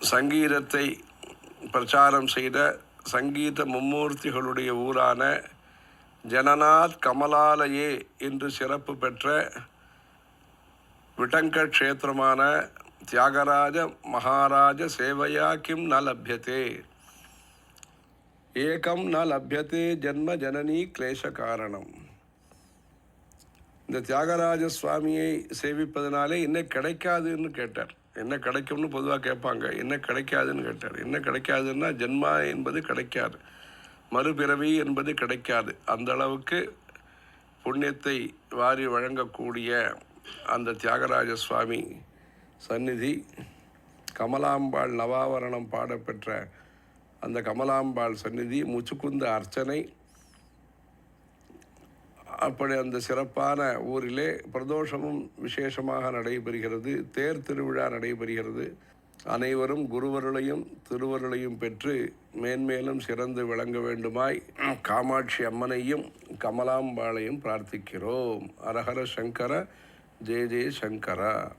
சங்கீதத்தை பிரச்சாரம் செய்த சங்கீத மும்மூர்த்திகளுடைய ஊரான ஜனநாத் கமலாலயே என்று சிறப்பு பெற்ற விட்டங்க க்ஷேத்திரமான தியாகராஜ மகாராஜ சேவையா கிம் ந லபியதே? ஏகம் ந லப்யதே ஜன்ம ஜனனி கிளேச காரணம். இந்த தியாகராஜ சுவாமியை சேவிப்பதனாலே என்ன கிடைக்காதுன்னு கேட்டார். என்ன கிடைக்கும்னு பொதுவாக கேட்பாங்க. என்ன கிடைக்காதுன்னு கேட்டார். என்ன கிடைக்காதுன்னா ஜென்மா என்பது கிடைக்காது. மறுபிறவி என்பது கிடைக்காது. அந்த அளவுக்கு புண்ணியத்தை வாரி வழங்கக்கூடிய அந்த தியாகராஜ சுவாமி சந்நிதி கமலாம்பாள் நவாவரணம் பாடப்பெற்ற அந்த கமலாம்பாள் சந்நிதி முச்சுக்குந்த அர்ச்சனை அப்படி அந்த சிறப்பான ஊரிலே பிரதோஷமும் விசேஷமாக நடைபெறுகிறது. தேர் திருவிழா நடைபெறுகிறது. அனைவரும் குருவருளையும் திருவருளையும் பெற்று மேன்மேலும் சிறந்து விளங்க வேண்டுமாய் காமாட்சி அம்மனையும் கமலாம்பாளையும் பிரார்த்திக்கிறோம். அரஹர சங்கர ஜெய ஜெய சங்கரா.